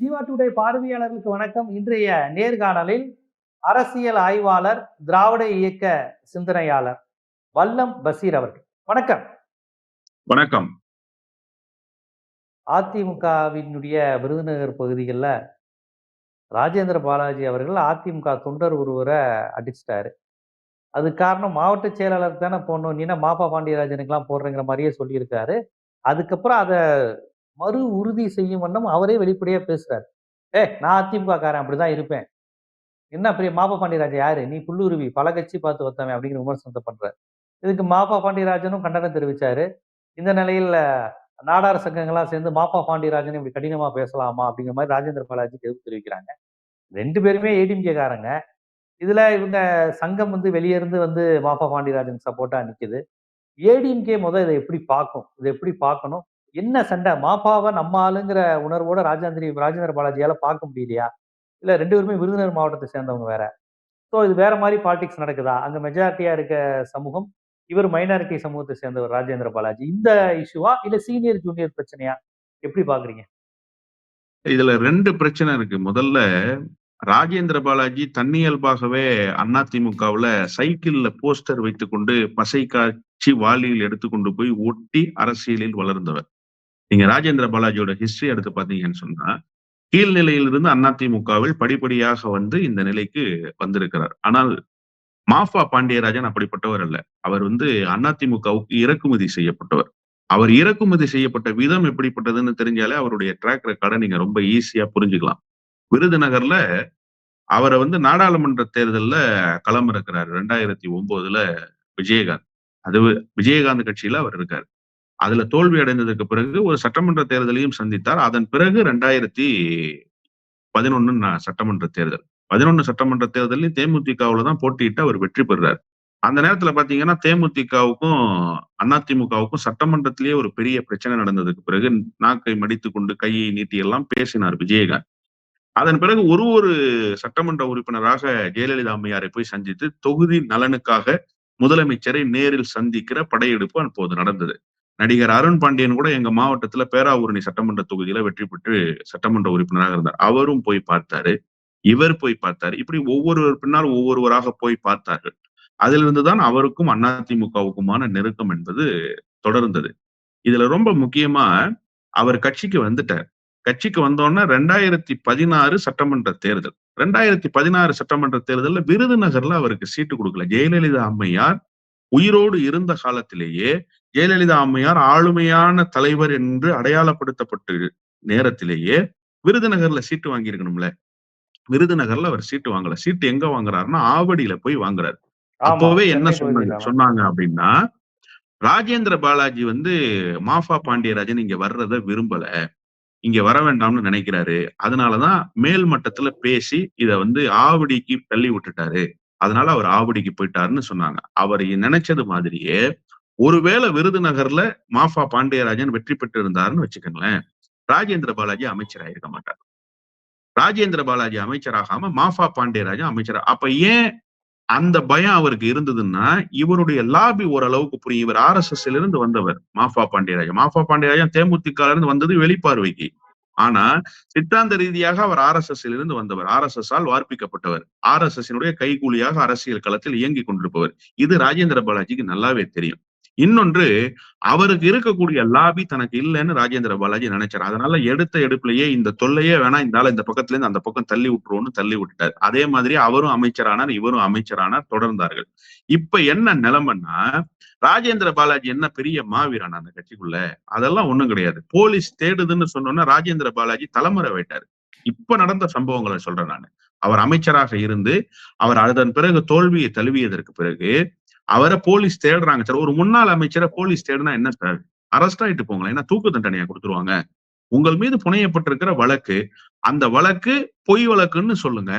Jeeva today பார்வையாளர்களுக்கு வணக்கம். இன்றைய நேர்காணலில் அரசியல் ஆய்வாளர் திராவிட இயக்க சிந்தனையாளர் வல்லம் பசீர் அவர்கள். வணக்கம். வணக்கம். அதிமுகவினுடைய விருதுநகர் பகுதிகளில் ராஜேந்திர பாலாஜி அவர்கள் அதிமுக தொண்டர் ஒருவரை அடிச்சிட்டாரு. அது காரணம் மாவட்ட செயலாளர் தானே போடணும். நீனா மாப்பா பாண்டியராஜனுக்கெல்லாம் போடுறேங்கிற மாதிரியே சொல்லியிருக்காரு. அதுக்கப்புறம் அதை மறு உறுதி செய்யும் வண்ணம் அவரே வெளிப்படையா பேசுறாரு. ஏ நான் அதிமுகக்காரன் அப்படிதான் இருப்பேன். என்ன பெரிய மாப்பா பாண்டியராஜன் யாரு? நீ புல்லுருவி பல கட்சி பார்த்து ஒத்தவன் அப்படிங்கிற விமர்சனத்தை பண்றாரு. இதுக்கு மாப்பா பாண்டியராஜனும் கண்டனம் தெரிவிச்சாரு. இந்த நிலையில் நாடார் சங்கங்கள்லாம் சேர்ந்து மாப்பா பாண்டியராஜன் இப்படி கடினமா பேசலாமா அப்படிங்கிற மாதிரி ராஜேந்திர பாலாஜிக்கு எதிர்ப்பு தெரிவிக்கிறாங்க. ரெண்டு பேருமே ஏடிஎம்கே காரங்க இதுல இவங்க சங்கம் வந்து வெளியே இருந்து வந்து மாப்பா பாண்டியராஜன் சப்போர்ட்டா நிக்குது. ஏடிஎம்கே முதல் இதை எப்படி பார்க்கும்? இதை எப்படி பார்க்கணும்? என்ன சண்டை? மாப்பாவை நம்ம ஆளுங்கிற உணர்வோட ராஜேந்திரி ராஜேந்திர பாலாஜியால பார்க்க முடியலையா? இல்ல ரெண்டு பேருமே விருதுநகர் மாவட்டத்தை சேர்ந்தவங்க வேற. ஸோ இது வேற மாதிரி பாலிடிக்ஸ் நடக்குதா? அங்க மெஜாரிட்டியா இருக்க சமூகம் இவர் மைனாரிட்டி சமூகத்தை சேர்ந்தவர் ராஜேந்திர பாலாஜி. இந்த இஷ்யூவா இல்ல சீனியர் ஜூனியர் பிரச்சனையா? எப்படி பாக்குறீங்க இதுல ரெண்டு பிரச்சனை இருக்கு. முதல்ல ராஜேந்திர பாலாஜி தன்னியல்பாகவே அதிமுகவுல சைக்கிள்ல போஸ்டர் வைத்துக்கொண்டு பசை காட்சி வாளியில் எடுத்துக்கொண்டு போய் ஒட்டி அரசியலில் வளர்ந்தவர். நீங்க ராஜேந்திர பாலாஜியோட ஹிஸ்டரி எடுத்து பாத்தீங்கன்னு சொன்னா கீழ்நிலையிலிருந்து அதிமுகவில் படிப்படியாக வந்து இந்த நிலைக்கு வந்திருக்கிறார். ஆனால் மாஃபா பாண்டியராஜன் அப்படிப்பட்டவர் அல்ல. அவர் வந்து அதிமுகவுக்கு இறக்குமதி செய்யப்பட்டவர். அவர் இறக்குமதி செய்யப்பட்ட விதம் எப்படிப்பட்டதுன்னு தெரிஞ்சாலே அவருடைய ட்ராக் ரெக்கார்டை நீங்க ரொம்ப ஈஸியா புரிஞ்சுக்கலாம். விருதுநகர்ல அவரை வந்து நாடாளுமன்ற தேர்தல்ல இருக்கிறார் ரெண்டாயிரத்தி ஒன்பதுல விஜயகாந்த். அது விஜயகாந்த் கட்சியில அவர் இருக்காரு. அதுல தோல்வி அடைந்ததுக்கு பிறகு ஒரு சட்டமன்ற தேர்தலையும் சந்தித்தார். அதன் பிறகு ரெண்டாயிரத்தி பதினொன்னு சட்டமன்ற தேர்தல். பதினொன்னு சட்டமன்ற தேர்தலையும் தேமுதிகவுல தான் போட்டியிட்டு அவர் வெற்றி பெறுறாரு. அந்த நேரத்துல பாத்தீங்கன்னா தேமுதிகவுக்கும் அதிமுகவுக்கும் சட்டமன்றத்திலேயே ஒரு பெரிய பிரச்சனை நடந்ததுக்கு பிறகு நாக்கை மடித்து கொண்டு கையை நீட்டி எல்லாம் பேசினார் விஜயகாந்த். அதன் பிறகு ஒரு ஒரு சட்டமன்ற உறுப்பினராக ஜெயலலிதா அம்மையாரை போய் சந்தித்து தொகுதி நலனுக்காக முதலமைச்சரை நேரில் சந்திக்கிற படையெடுப்பு அப்போது நடந்தது. நடிகர் அருண் பாண்டியன் கூட எங்க மாவட்டத்துல பேராவூரணி சட்டமன்ற தொகுதியில வெற்றி பெற்று சட்டமன்ற உறுப்பினராக இருந்தார். அவரும் போய் பார்த்தாரு. இவர் போய் பார்த்தாரு. இப்படி ஒவ்வொருவர் பின்னால் ஒவ்வொருவராக போய் பார்த்தார்கள். அதிலிருந்துதான் அவருக்கும் அதிமுகவுக்குமான நெருக்கம் என்பது தொடர்ந்தது. இதுல ரொம்ப முக்கியமா அவர் கட்சிக்கு வந்துட்டார். கட்சிக்கு வந்தோடனே ரெண்டாயிரத்தி பதினாறு சட்டமன்ற தேர்தல். ரெண்டாயிரத்தி பதினாறு சட்டமன்ற தேர்தலில் விருதுநகர்ல அவருக்கு சீட்டு கொடுக்கல. ஜெயலலிதா அம்மையார் உயிரோடு இருந்த காலத்திலேயே ஜெயலலிதா அம்மையார் ஆளுமையான தலைவர் என்று அடையாளப்படுத்தப்பட்டு நேரத்திலேயே விருதுநகர்ல சீட்டு வாங்கியிருக்கணும்ல. விருதுநகர்ல அவர் சீட்டு வாங்கல. சீட்டு எங்க வாங்குறாருன்னா ஆவடியில போய் வாங்குறாரு. அப்பவே என்ன சொன்னாங்க? சொன்னாங்க அப்படின்னா ராஜேந்திர பாலாஜி வந்து மாஃபா பாண்டியராஜன் இங்க வர்றத விரும்பல. இங்க வர வேண்டாம்னு நினைக்கிறாரு. அதனாலதான் மேல் மட்டத்துல பேசி இத வந்து ஆவடிக்கு தள்ளி விட்டுட்டாரு. அதனால அவர் ஆவடிக்கு போயிட்டாருன்னு சொன்னாங்க. அவர் நினைச்சது மாதிரியே ஒருவேளை விருதுநகர்ல மாஃபா பாண்டியராஜன் வெற்றி பெற்று இருந்தாருன்னு வச்சுக்கோங்களேன் ராஜேந்திர பாலாஜி அமைச்சராயிருக்க மாட்டார். ராஜேந்திர பாலாஜி அமைச்சராகாம மாஃபா பாண்டியராஜன் அமைச்சரா அப்ப ஏன் அந்த பயம் அவருக்கு இருந்ததுன்னா இவருடைய லாபி ஓரளவுக்கு புரியும். இவர் ஆர் எஸ் எஸ்ல இருந்து வந்தவர் மாஃபா பாண்டியராஜன். மாஃபா பாண்டியராஜன் தேமுதிக இருந்து வந்தது வெளிப்பார்வைக்கு. ஆனா சித்தாந்த ரீதியாக அவர் ஆர் எஸ் எஸ் இருந்து வந்தவர். ஆர் எஸ் எஸ் ஆல் வார்ப்பிக்கப்பட்டவர். ஆர் எஸ் எஸ் கைகூலியாக அரசியல் களத்தில் இயங்கி கொண்டிருப்பவர். இது ராஜேந்திர பாலாஜிக்கு நல்லாவே தெரியும். இன்னொன்று அவருக்கு இருக்கக்கூடிய லாபி தனக்கு இல்லைன்னு ராஜேந்திர பாலாஜி நினைச்சார். அதனால எடுத்த எடுப்புலயே இந்த தொல்லையே வேணா இந்த இந்த பக்கத்துல இருந்து அந்த பக்கம் தள்ளி விட்டுருவோம்னு தள்ளி விட்டுட்டார். அதே மாதிரி அவரும் அமைச்சரானார் இவரும் அமைச்சரானார் தொடர்ந்தார்கள். இப்ப என்ன நிலைமைன்னா ராஜேந்திர பாலாஜி என்ன பெரிய மாவீரன் அந்த கட்சிக்குள்ள? அதெல்லாம் ஒண்ணும் கிடையாது. போலீஸ் தேடுதுன்னு சொன்னோன்னா ராஜேந்திர பாலாஜி தலைமுறை வைட்டாரு. இப்ப நடந்த சம்பவங்களை சொல்றேன் நான். அவர் அமைச்சராக இருந்து அவர் அதன் பிறகு தோல்வியை தழுவியதற்கு பிறகு அவரை போலீஸ் தேடுறாங்க. சார் ஒரு முன்னாள் அமைச்சரை போலீஸ் தேடுனா என்ன சார்? அரெஸ்ட் ஆயிட்டு போங்களேன். ஏன்னா தூக்கு தண்டனையா கொடுத்துருவாங்க. உங்கள் மீது புனையப்பட்டிருக்கிற வழக்கு அந்த வழக்கு பொய் வழக்குன்னு சொல்லுங்க.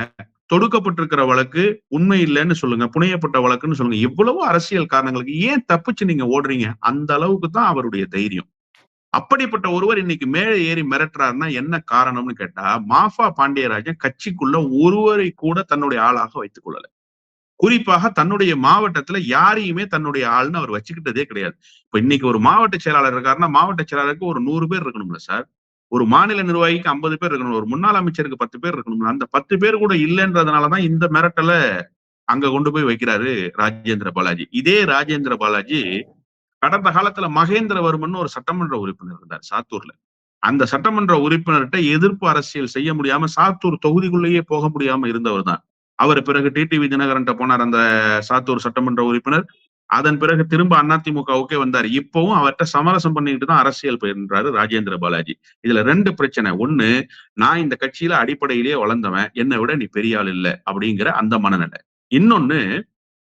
தொடுக்கப்பட்டிருக்கிற வழக்கு உண்மை இல்லைன்னு சொல்லுங்க. புனையப்பட்ட வழக்குன்னு சொல்லுங்க. எவ்வளவோ அரசியல் காரணங்களுக்கு ஏன் தப்பிச்சு நீங்க ஓடுறீங்க? அந்த அளவுக்கு தான் அவருடைய தைரியம். அப்படிப்பட்ட ஒருவர் இன்னைக்கு மேலே ஏறி மிரட்டுறாருன்னா என்ன காரணம்னு கேட்டா மாஃபா பாண்டியராஜன் கட்சிக்குள்ள ஒருவரை கூட தன்னுடைய ஆளாக வைத்துக் கொள்ளல. குறிப்பாக தன்னுடைய மாவட்டத்துல யாரையுமே தன்னுடைய ஆள்னு அவர் வச்சுக்கிட்டதே கிடையாது. இப்ப இன்னைக்கு ஒரு மாவட்ட செயலாளர் இருக்காருன்னா மாவட்ட செயலாளருக்கு ஒரு நூறு பேர் இருக்கணும்ல சார். ஒரு மாநில நிர்வாகிக்கு ஐம்பது பேர் இருக்கணும். ஒரு முன்னாள் அமைச்சருக்கு பத்து பேர் இருக்கணும் அந்த பத்து பேர் கூட இல்லைன்றதுனாலதான் இந்த மிரட்டல அங்க கொண்டு போய் வைக்கிறாரு ராஜேந்திர பாலாஜி. இதே ராஜேந்திர பாலாஜி கடந்த காலத்துல மகேந்திரவர்மன் ஒரு சட்டமன்ற உறுப்பினர் இருந்தார் சாத்தூர்ல. அந்த சட்டமன்ற உறுப்பினர்கிட்ட எதிர்ப்பு அரசியல் செய்ய முடியாம சாத்தூர் தொகுதிக்குள்ளேயே போக முடியாம இருந்தவர் தான். அவர் பிறகு டிடிவி தினகரன் போனார் அந்த சாத்தூர் சட்டமன்ற உறுப்பினர். அதன் பிறகு திரும்ப அதிமுகவுக்கே வந்தார். இப்பவும் அவர்கிட்ட சமரசம் பண்ணிக்கிட்டு தான் அரசியல் பயின்றாரு ராஜேந்திர பாலாஜி. இதுல ரெண்டு பிரச்சனை. ஒண்ணு நான் இந்த கட்சியில அடிப்படையிலேயே வளர்ந்தவன் என்னை விட நீ பெரிய ஆள் இல்ல அப்படிங்கிற அந்த மனநிலை. இன்னொன்னு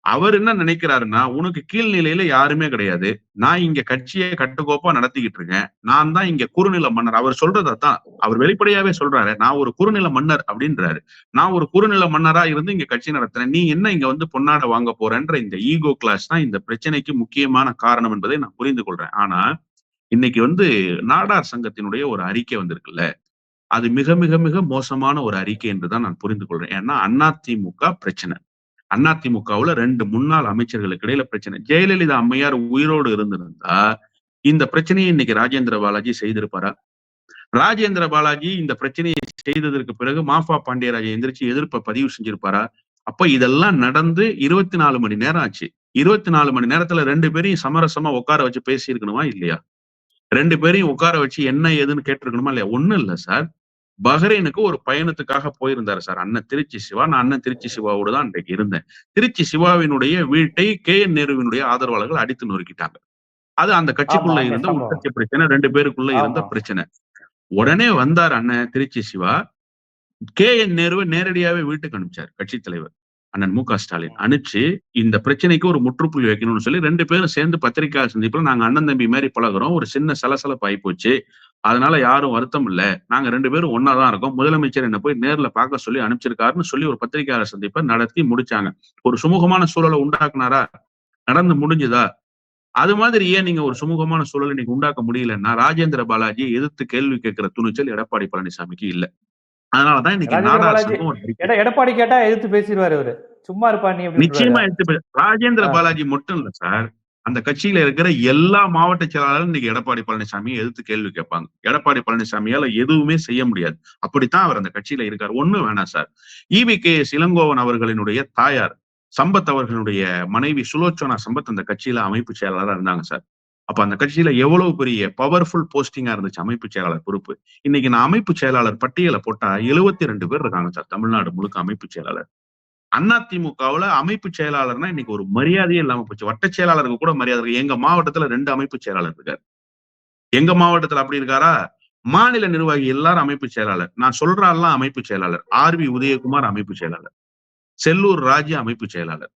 அவர் என்ன நினைக்கிறாருன்னா உனக்கு கீழ்நிலையில யாருமே கிடையாது. நான் இங்க கட்சியை கட்டுக்கோப்பா நடத்திக்கிட்டு இருக்கேன். நான் தான் இங்க குறுநில மன்னர். அவர் சொல்றதத்தான் அவர் வெளிப்படையாவே சொல்றாரு நான் ஒரு குறுநில மன்னர் அப்படின்றாரு. நான் ஒரு குறுநில மன்னரா இருந்து இங்க கட்சி நடத்துறேன். நீ என்ன இங்க வந்து பொன்னாட வாங்க போறேன்ற இந்த ஈகோ கிளாஸ் தான் இந்த பிரச்சனைக்கு முக்கியமான காரணம் என்பதை நான் புரிந்து கொள்றேன். ஆனா இன்னைக்கு வந்து நாடார் சங்கத்தினுடைய ஒரு அறிக்கை வந்திருக்குல்ல. அது மிக மிக மிக மோசமான ஒரு அறிக்கை என்றுதான் நான் புரிந்து கொள்றேன். ஏன்னா அதிமுக பிரச்சனை. அதிமுகவுல ரெண்டு முன்னாள் அமைச்சர்களுக்கு இடையில பிரச்சனை. ஜெயலலிதா அம்மையார் உயிரோடு இருந்திருந்தா இந்த பிரச்சனையை இன்னைக்கு ராஜேந்திர பாலாஜி செய்திருப்பாரா? ராஜேந்திர பாலாஜி இந்த பிரச்சனையை செய்ததற்கு பிறகு மாஃபா பாண்டியராஜை எந்திரிச்சு எதிர்ப்பை பதிவு செஞ்சிருப்பாரா? அப்ப இதெல்லாம் நடந்து இருபத்தி நாலு மணி நேரம் ஆச்சு. இருபத்தி நாலு மணி நேரத்துல ரெண்டு பேரையும் சமரசமா உட்கார வச்சு பேசியிருக்கணுமா இல்லையா? ரெண்டு பேரையும் உட்கார வச்சு என்ன ஏதுன்னு கேட்டிருக்கணுமா இல்லையா? ஒண்ணும் இல்ல சார். பஹ்ரைனுக்கு ஒரு பயணத்துக்காக போயிருந்தாரு சார். அண்ணன் திருச்சி சிவா. நான் அண்ணன் திருச்சி சிவாவோடு தான் அன்றைக்கு இருந்தேன். திருச்சி சிவாவினுடைய வீட்டை கே. என். நேருவினுடைய ஆதரவாளர்கள் அடித்து நொறுக்கிட்டாங்க. அது அந்த கட்சிக்குள்ள இருந்த. உட்கட்சி பிரச்சனை ரெண்டு பேருக்குள்ள இருந்த. பிரச்சனை. உடனே வந்தார் அண்ணன் திருச்சி சிவா. கே. என். நேருவை நேரடியாவே வீட்டுக்கு அனுப்பிச்சார் கட்சி தலைவர் அண்ணன் மு. க. ஸ்டாலின். அனுப்பிச்சு இந்த பிரச்சனைக்கு ஒரு முற்றுப்புள்ளி வைக்கணும்னு சொல்லி ரெண்டு பேரும் சேர்ந்து பத்திரிகை சந்திப்புல நாங்க அண்ணன் தம்பி மாதிரி பழகுறோம். ஒரு சின்ன சலசலப்பு ஆகி போச்சு அதனால யாரும் வருத்தம் இல்ல. நாங்க ரெண்டு பேரும் ஒன்னாதான் இருக்கோம். முதலமைச்சர் என்ன போய் நேர்ல பார்க்க சொல்லி அனுப்பிச்சிருக்காருன்னு சொல்லி ஒரு பத்திரிகையாளர் சந்திப்பை நடத்தி முடிச்சாங்க. ஒரு சுமூகமான சூழலை உண்டாக்குனாரா? நடந்து முடிஞ்சுதா? அது மாதிரி ஏன் நீங்க ஒரு சுமூகமான சூழலை நீங்க உண்டாக்க முடியலன்னா ராஜேந்திர பாலாஜியை எதிர்த்து கேள்வி கேட்கிற துணிச்சல் எடப்பாடி பழனிசாமிக்கு இல்ல. அதனாலதான் இன்னைக்கு பாலாஜி எடப்பாடி கேட்டா எதிர்த்து பேசிடுவாரு அவரு சும்மா இருப்பா நீ நிச்சயமா எடுத்து ராஜேந்திர. பாலாஜி மட்டும் இல்ல சார். அந்த கட்சியில இருக்கிற எல்லா மாவட்ட செயலாளரும் இன்னைக்கு எடப்பாடி பழனிசாமியை எதிர்த்து கேள்வி கேட்பாங்க. எடப்பாடி பழனிசாமியால எதுவுமே செய்ய முடியாது. அப்படித்தான் அவர் அந்த கட்சியில இருக்கார். ஒண்ணு வேணாம் சார். இவி கே சிலங்கோவன் இளங்கோவன் அவர்களினுடைய தாயார் சம்பத் அவர்களுடைய மனைவி சுலோச்சனா சம்பத் அந்த கட்சியில அமைப்பு செயலாளரா இருந்தாங்க சார். அப்ப அந்த கட்சியில எவ்வளவு பெரிய பவர்ஃபுல் போஸ்டிங்கா இருந்துச்சு அமைப்பு செயலாளர் பொறுப்பு. இன்னைக்கு நான் அமைப்பு செயலாளர் பட்டியலை போட்டா எழுபத்தி ரெண்டு பேர் இருக்காங்க சார். தமிழ்நாடு முழுக்க அமைப்பு செயலாளர். அதிமுகவுல அமைப்பு செயலாளர்னா இன்னைக்கு ஒரு மரியாதையே இல்லாம போச்சு. வட்ட செயலாளருக்கு கூட மரியாதை இருக்கு. எங்க மாவட்டத்துல ரெண்டு அமைப்பு செயலாளர் இருக்காரு. எங்க மாவட்டத்துல அப்படி இருக்காரா? மாநில நிர்வாகி எல்லாரும் அமைப்பு செயலாளர். நான் சொல்றாலாம் அமைப்பு செயலாளர். ஆர் வி உதயகுமார் அமைப்பு செயலாளர். செல்லூர் ராஜ்ய அமைப்பு செயலாளர்.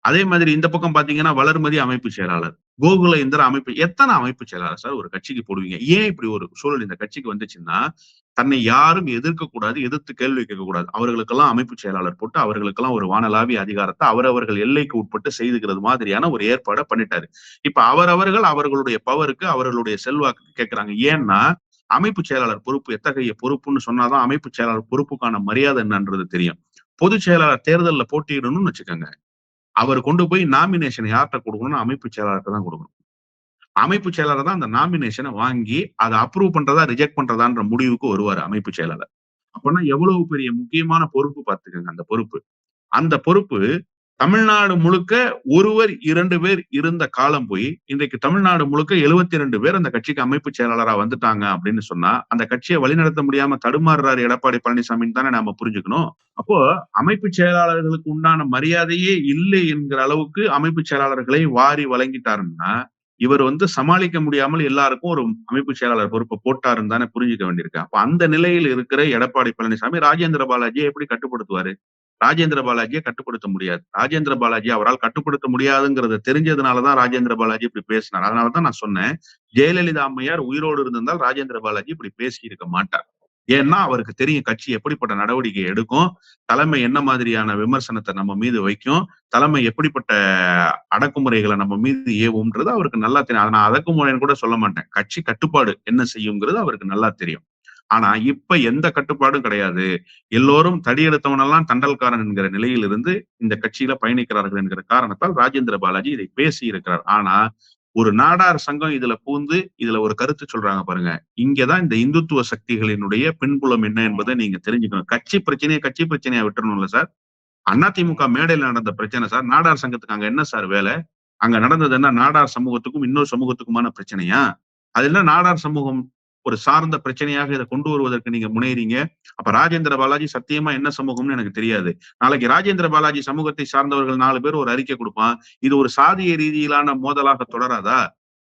அதே மாதிரி இந்த பக்கம் பாத்தீங்கன்னா வளர்மதி அமைப்பு செயலாளர். கோகுல இந்திர அமைப்பு எத்தனை அமைப்பு செயலாளர் சார் ஒரு கட்சிக்கு போடுவீங்க? ஏன் இப்படி ஒரு சூழல் இந்த கட்சிக்கு வந்துச்சுன்னா தன்னை யாரும் எதிர்க்க கூடாது எதிர்த்து கேள்வி கேட்க கூடாது அவர்களுக்கெல்லாம் அமைப்பு செயலாளர் போட்டு அவர்களுக்கெல்லாம் ஒரு வானலாவிய அதிகாரத்தை அவரவர்கள் எல்லைக்கு உட்பட்டு செய்துகிறது மாதிரியான ஒரு ஏற்பாடை பண்ணிட்டாரு. இப்ப அவரவர்கள் அவர்களுடைய பவருக்கு அவர்களுடைய செல்வாக்கு கேட்கிறாங்க. ஏன்னா அமைப்பு செயலாளர் பொறுப்பு எத்தகைய பொறுப்புன்னு சொன்னாதான் அமைப்பு செயலாளர் பொறுப்புக்கான மரியாதை என்னன்றது தெரியும். பொதுச் செயலாளர் தேர்தல்ல போட்டியிடணும்னு வச்சுக்கோங்க. அவர் கொண்டு போய் நாமினேஷன் யார்கிட்ட கொடுக்கணும்னு அமைப்பு செயலாளர்கிட்ட தான் கொடுக்கணும். அமைப்பு செயலாளர் தான் அந்த நாமினேஷனை வாங்கி அதை அப்ரூவ் பண்றதா ரிஜெக்ட் பண்றதான்ற முடிவுக்கு வருவார் அமைப்பு செயலாளர். அப்படின்னா எவ்வளவு பெரிய முக்கியமான பொறுப்பு பார்த்துக்கோங்க அந்த பொறுப்பு. அந்த பொறுப்பு தமிழ்நாடு முழுக்க ஒருவர் இரண்டு பேர் இருந்த காலம் போய் இன்றைக்கு தமிழ்நாடு முழுக்க எழுபத்தி ரெண்டு பேர் அந்த கட்சிக்கு அமைப்பு செயலாளரா வந்துட்டாங்க அப்படின்னு சொன்னா அந்த கட்சியை வழிநடத்த முடியாம தடுமாறுறாரு எடப்பாடி பழனிசாமின்னு தானே நாம புரிஞ்சுக்கணும். அப்போ அமைப்பு செயலாளர்களுக்கு உண்டான மரியாதையே இல்லை என்கிற அளவுக்கு அமைப்பு செயலாளர்களை வாரி வழங்கிட்டாருன்னா இவர் வந்து சமாளிக்க முடியாமல் எல்லாருக்கும் ஒரு அமைப்பு செயலாளர் பொறுப்பை போட்டாருன்னு தானே புரிஞ்சுக்க வேண்டியிருக்கு. அப்ப அந்த நிலையில் இருக்கிற எடப்பாடி பழனிசாமி ராஜேந்திர பாலாஜியை எப்படி கட்டுப்படுத்துவாரு? ராஜேந்திர பாலாஜியை கட்டுப்படுத்த முடியாது. ராஜேந்திர பாலாஜி அவரால் கட்டுப்படுத்த முடியாதுங்கிறத தெரிஞ்சதுனாலதான் ராஜேந்திர பாலாஜி இப்படி பேசினார். அதனாலதான் நான் சொன்னேன் ஜெயலலிதா அம்மையார் உயிரோடு இருந்திருந்தால் ராஜேந்திர பாலாஜி இப்படி பேசி இருக்க மாட்டார். ஏன்னா அவருக்கு தெரியும் கட்சி எப்படிப்பட்ட நடவடிக்கை எடுக்கும் தலைமை என்ன மாதிரியான விமர்சனத்தை நம்ம மீது வைக்கும் தலைமை எப்படிப்பட்ட அடக்குமுறைகளை நம்ம மீது ஏவும்ன்றது அவருக்கு நல்லா தெரியும். அதை நான் அடக்குமுறைன்னு கூட சொல்ல மாட்டேன். கட்சி கட்டுப்பாடு என்ன செய்யுங்கிறது அவருக்கு நல்லா தெரியும். ஆனா இப்ப எந்த கட்டுப்பாடும் கிடையாது. எல்லோரும் தடியெடுத்தவனெல்லாம் தண்டல்காரன் என்கிற நிலையில் இருந்து இந்த கட்சியில பயணிக்கிறார்கள் என்கிற காரணத்தால் ராஜேந்திர பாலாஜி இதை பேசி இருக்கிறார் ஆனா ஒரு நாடார் சங்கம் இதுல பூந்து இதுல ஒரு கருத்து சொல்றாங்க பாருங்க. இங்கதான் இந்த இந்துத்துவ சக்திகளினுடைய பின்புலம் என்ன என்பதை நீங்க தெரிஞ்சுக்கணும். கட்சி பிரச்சனையை கட்சி பிரச்சனையா விட்டுறணும்ல சார். அதிமுக மேடையில் நடந்த பிரச்சனை சார். நாடார் சங்கத்துக்கு அங்க என்ன சார் வேலை? அங்க நடந்தது என்ன? நாடார் சமூகத்துக்கும் இன்னொரு சமூகத்துக்குமான பிரச்சனையா? அது என்ன? நாடார் சமூகம் ஒரு சார்ந்த பிரச்சனையாக இதை கொண்டு வருவதற்கு நீங்க முனைறீங்க அப்ப ராஜேந்திர பாலாஜி சத்தியமா என்ன சமூகம்னு எனக்கு தெரியாது. நாளைக்கு ராஜேந்திர பாலாஜி சமூகத்தை சார்ந்தவர்கள் நாலு பேர் ஒரு அறிக்கை கொடுப்பான். இது ஒரு சாதிய ரீதியிலான மோதலாக தொடராதா?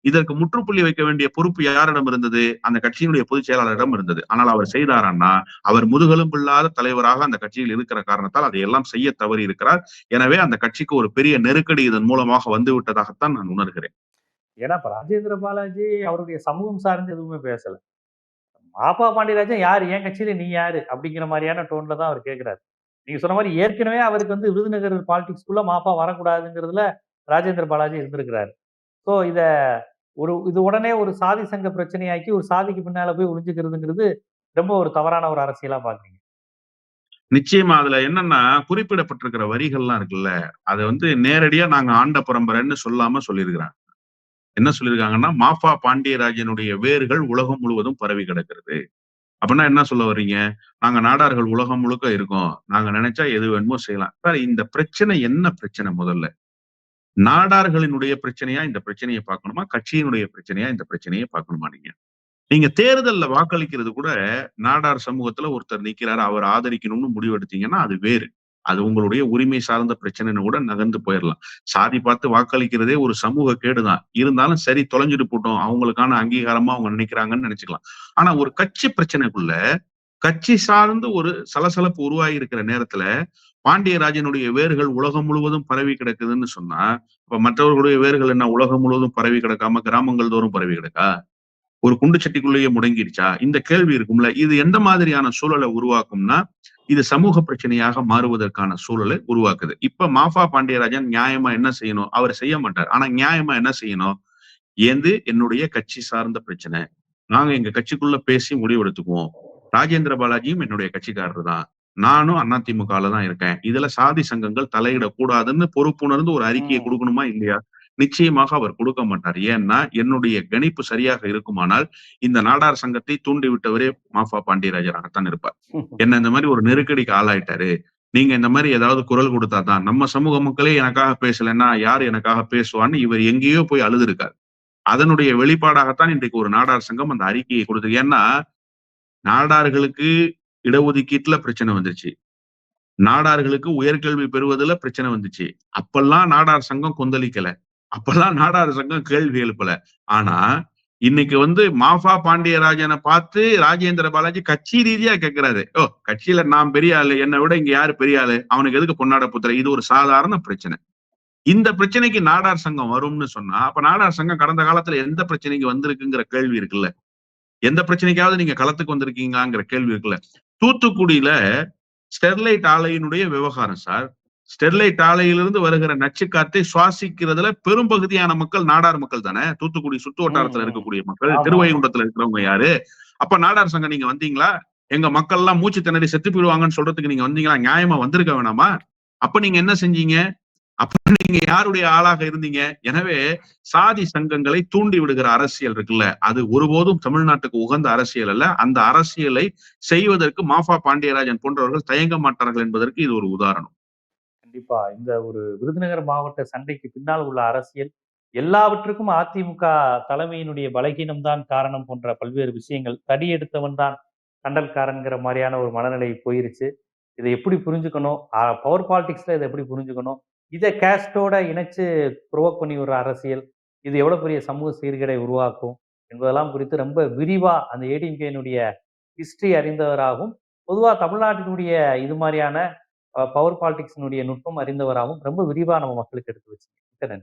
இதற்கு முற்றுப்புள்ளி வைக்க வேண்டிய பொறுப்பு யாரிடம் இருந்தது? அந்த கட்சியினுடைய பொதுச் செயலாளரிடம் இருந்தது. ஆனால் அவர் செய்தாரான்னா அவர் முதுகெலும்பில்லாத தலைவராக அந்த கட்சியில் இருக்கிற காரணத்தால் அதையெல்லாம் செய்ய தவறி இருக்கிறார் எனவே அந்த கட்சிக்கு ஒரு பெரிய நெருக்கடி இதன் மூலமாக வந்து விட்டதாகத்தான் நான் உணர்கிறேன். ஏன்னா இப்போ ராஜேந்திர பாலாஜி அவருடைய சமூகம் சார்ந்து எதுவுமே பேசல. மாப்பா பாண்டியராஜன் யாரு? என் கட்சியில நீ யாரு? அப்படிங்கிற மாதிரியான டோன்ல தான் அவர் கேட்கிறாரு நீங்க சொன்ன மாதிரி ஏற்கனவே அவருக்கு வந்து விருதுநகர் பாலிடிக்ஸ்குள்ள மாப்பா வரக்கூடாதுங்கிறதுல ராஜேந்திர பாலாஜி இருந்திருக்கிறாரு. ஸோ இத ஒரு இது உடனே ஒரு சாதி சங்க பிரச்சனையாக்கி ஒரு சாதிக்கு பின்னால போய் ஒளிஞ்சுக்கிறதுங்கிறது ரொம்ப ஒரு தவறான ஒரு அரசியலா பாக்குறீங்க. நிச்சயமா அதுல என்னன்னா குறிப்பிடப்பட்டிருக்கிற வரிகள்லாம் இருக்குல்ல அதை வந்து நேரடியா நாங்க ஆண்ட பரம்பரைன்னு சொல்லாம சொல்லியிருக்கிறாங்க. என்ன சொல்லியிருக்காங்கன்னா மாஃபா பாண்டியராஜனுடைய வேர்கள் உலகம் முழுவதும் பரவி கிடக்கிறது. அப்படின்னா என்ன சொல்ல வர்றீங்க? நாங்க நாடார்கள் உலகம் முழுக்க இருக்கோம். நாங்க நினைச்சா எது வேணுமோ செய்யலாம். சார் இந்த பிரச்சனை என்ன பிரச்சனை முதல்ல? நாடார்களினுடைய பிரச்சனையா இந்த பிரச்சனையை பார்க்கணுமா? கட்சியினுடைய பிரச்சனையா இந்த பிரச்சனையை பார்க்கணுமா நீங்க? நீங்க தேர்தல்ல வாக்களிக்கிறது கூட நாடார் சமூகத்துல ஒருத்தர் நிக்கிறாரு அவர் ஆதரிக்கணும்னு முடிவெடுத்தீங்கன்னா அது வேறு. அது உங்களுடைய உரிமை சார்ந்த பிரச்சனைன்னு கூட நகர்ந்து போயிடலாம் சாதி பார்த்து வாக்களிக்கிறதே ஒரு சமூக கேடுதான். இருந்தாலும் சரி தொலைஞ்சிட்டு போட்டோம். அவங்களுக்கான அங்கீகாரமா அவங்க நினைக்கிறாங்கன்னு நினைச்சுக்கலாம். ஆனா ஒரு கட்சி பிரச்சனைக்குள்ள கட்சி சார்ந்து ஒரு சலசலப்பு உருவாகி இருக்கிற நேரத்துல பாண்டியராஜனுடைய வேர்கள் உலகம் முழுவதும் பரவி கிடக்குதுன்னு சொன்னா இப்ப மற்றவர்களுடைய வேர்கள் என்ன உலகம் முழுவதும் பரவி கிடக்காம கிராமங்கள் தோறும் பரவி கிடக்கா? ஒரு குண்டு சட்டிக்குள்ளேயே முடங்கிடுச்சா? இந்த கேள்வி இருக்கும்ல. இது எந்த மாதிரியான சூழலை உருவாக்கும்னா இது சமூக பிரச்சனையாக மாறுவதற்கான சூழலை உருவாக்குது. இப்ப மாஃபா பாண்டியராஜன் நியாயமா என்ன செய்யணும்? அவர் செய்ய மாட்டார். ஆனா நியாயமா என்ன செய்யணும்? ஏந்து என்னுடைய கட்சி சார்ந்த பிரச்சனை. நாங்க எங்க கட்சிக்குள்ள பேசி முடிவெடுத்துக்குவோம். ராஜேந்திர பாலாஜியும் என்னுடைய கட்சிக்காரர் தான். நானும் அதிமுகல தான் இருக்கேன். இதுல சாதி சங்கங்கள் தலையிடக்கூடாதுன்னு பொறுப்புணர்ந்து ஒரு அறிக்கையை. கொடுக்கணுமா இல்லையா? நிச்சயமாக அவர் கொடுக்க மாட்டார். ஏன்னா என்னுடைய கணிப்பு சரியாக இருக்குமானால் இந்த நாடார் சங்கத்தை தூண்டி விட்டவரே மாஃபா பாண்டியராஜராகத்தான் இருப்பார். என்ன இந்த மாதிரி ஒரு நெருக்கடிக்கு ஆளாயிட்டாரு. நீங்க இந்த மாதிரி ஏதாவது குரல் கொடுத்தாதான் நம்ம சமூக மக்களே எனக்காக பேசலைன்னா யார் எனக்காக பேசுவான்னு இவர் எங்கேயோ போய் அழுதுருக்காரு. அதனுடைய வெளிப்பாடாகத்தான் இன்றைக்கு ஒரு நாடார் சங்கம் அந்த அறிக்கையை கொடுத்தது. ஏன்னா நாடார்களுக்கு இடஒதுக்கீட்டுல பிரச்சனை வந்துச்சு நாடார்களுக்கு உயர்கல்வி பெறுவதுல பிரச்சனை வந்துச்சு. அப்பெல்லாம் நாடார் சங்கம் கொந்தளிக்கல. அப்பெல்லாம் நாடார் சங்கம் கேள்வி எழுப்பல. ஆனா இன்னைக்கு வந்து மாஃபா பாண்டியராஜனை பார்த்து ராஜேந்திர பாலாஜி கட்சி ரீதியா கேட்கிறாரு ஓ கட்சியில நான் பெரிய ஆளு என்னை விட இங்க யாரு பெரிய ஆளு? அவனுக்கு எதுக்கு பொன்னாட புத்திர? இது ஒரு சாதாரண பிரச்சனை. இந்த பிரச்சனைக்கு நாடார் சங்கம் வரும்னு சொன்னா அப்ப நாடார் சங்கம் கடந்த காலத்துல எந்த பிரச்சனைக்கு வந்திருக்குங்கிற கேள்வி இருக்குல்ல? எந்த பிரச்சனைக்காவது நீங்க களத்துக்கு வந்திருக்கீங்களாங்கிற கேள்வி இருக்குல்ல? தூத்துக்குடியில ஸ்டெர்லைட் ஆலையினுடைய விவகாரம் சார் ஸ்டெர்லைட் ஆலையிலிருந்து வருகிற நச்சுக்காத்தை சுவாசிக்கிறதுல பெரும்பகுதியான மக்கள் நாடார் மக்கள் தானே? தூத்துக்குடி சுற்று வட்டாரத்துல. இருக்கக்கூடிய மக்கள். திருவைகுண்டத்துல இருக்கிறவங்க யாரு? அப்ப நாடார் சங்கம் நீங்க வந்தீங்களா? எங்க மக்கள் எல்லாம் மூச்சு திணறி செத்து போயிடுவாங்கன்னு சொல்றதுக்கு நீங்க வந்தீங்களா? நியாயமா வந்திருக்க வேணாமா? அப்ப நீங்க என்ன செஞ்சீங்க? அப்ப நீங்க யாருடைய ஆளாக இருந்தீங்க? எனவே சாதி சங்கங்களை தூண்டி விடுகிற அரசியல் இருக்குல்ல. அது ஒருபோதும் தமிழ்நாட்டுக்கு உகந்த அரசியல் அல்ல. அந்த அரசியலை செய்வதற்கு மாஃபா பாண்டியராஜன் போன்றவர்கள் தயங்க மாட்டார்கள் என்பதற்கு இது ஒரு உதாரணம். கண்டிப்பா. இந்த ஒரு விருதுநகர் மாவட்ட சண்டைக்கு பின்னால் உள்ள அரசியல் எல்லாவற்றுக்கும் அதிமுக தலைமையினுடைய பலகீனம் தான் காரணம் போன்ற பல்வேறு விஷயங்கள். தடி எடுத்தவன் தான் கண்டல்காரன்கிற மாதிரியான ஒரு மனநிலை போயிருச்சு. இதை எப்படி புரிஞ்சுக்கணும்? பவர் பாலிடிக்ஸ்ல இதை எப்படி புரிஞ்சுக்கணும்? இதை கேஸ்டோட இணைச்சு ப்ரொவோக் பண்ணி ஒரு அரசியல் இது எவ்வளவு பெரிய சமூக சீர்கேடை உருவாக்கும் என்பதெல்லாம் குறித்து ரொம்ப விரிவா அந்த ஏடிஎம்கேனுடைய ஹிஸ்டரி அறிந்தவராகவும் பொதுவாக தமிழ்நாட்டினுடைய இது மாதிரியான பவர் பாலிடிக்ஸினுடைய நுட்பம் அறிந்தவராகவும் ரொம்ப விரிவாக நம்ம மக்களுக்கு எடுத்து வச்சுங்க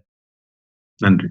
நன்றி.